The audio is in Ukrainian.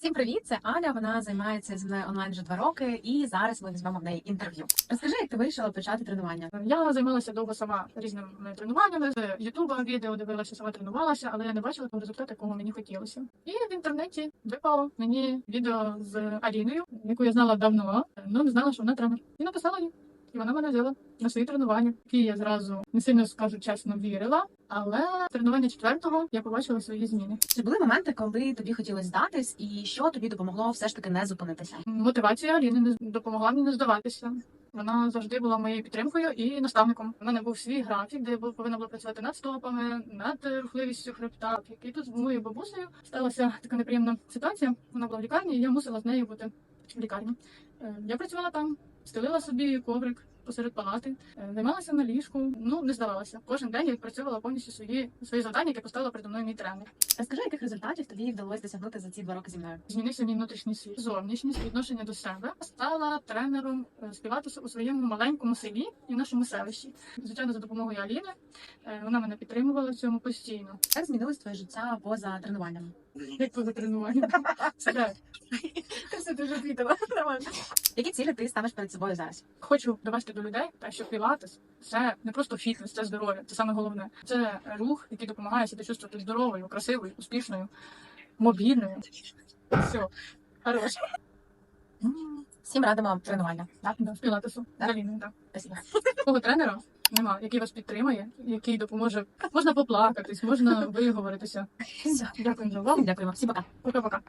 Всім привіт! Це Аля. Вона займається зі мною онлайн вже два роки, і зараз ми візьмемо в неї інтерв'ю. Розкажи, як ти вирішила почати тренування? Я займалася довго сама різними тренуваннями з Ютуба, відео дивилася, сама тренувалася, але я не бачила того результату, якого мені хотілося. І в інтернеті випало мені відео з Аліною, яку я знала давно, але не знала, що вона тренер. І написала їй. І вона мене взяла на свої тренування, які я зразу не сильно скажу чесно вірила. Але тренування четвертого я побачила свої зміни. Чи були моменти, коли тобі хотілося здатись, і що тобі допомогло все ж таки не зупинитися? Мотивація Аліни не допомогла мені не здаватися. Вона завжди була моєю підтримкою і наставником. У мене був свій графік, де я був- повинна була працювати над стопами, над рухливістю хребта. І тут з моєю бабусею сталася така неприємна ситуація. Вона була в лікарні, і я мусила з нею бути в лікарні. Е, Я працювала там, стелила собі коврик посеред палати, е, займалася на ліжку. Ну не здавалася. Кожен день я відпрацьовувала повністю свої свої завдання, які поставила передо мною мій тренер. Розкажи, яких результатів тобі вдалося досягнути за ці два роки зі мною? Змінився мій внутрішній світ, зовнішність, відношення до себе. Стала тренером е, співати у своєму маленькому селі і в нашому селищі. Звичайно, за допомогою Аліни. Е, Вона мене підтримувала в цьому постійно. Як змінилось твоє життя поза тренуваннями? Як поза тренуванням. Це Ти все дуже відвідала. Які цілі ти ставиш перед собою зараз? хочу довести до людей, те, що пілатес це не просто фітнес, це здоров'я. Це саме головне. Це рух, який допомагає себе чувствувати здоровою, красивою, успішною, мобільною. Все, хорош. Всім радимо тренування. Так? Да, з пілатесу. Так. з Аліною, так. Спасибо. Такого тренера нема, який вас підтримає, який допоможе. Можна поплакатись, можна виговоритися. Дякую за увагу. Дякуємо. Всі пока. Пока-пока.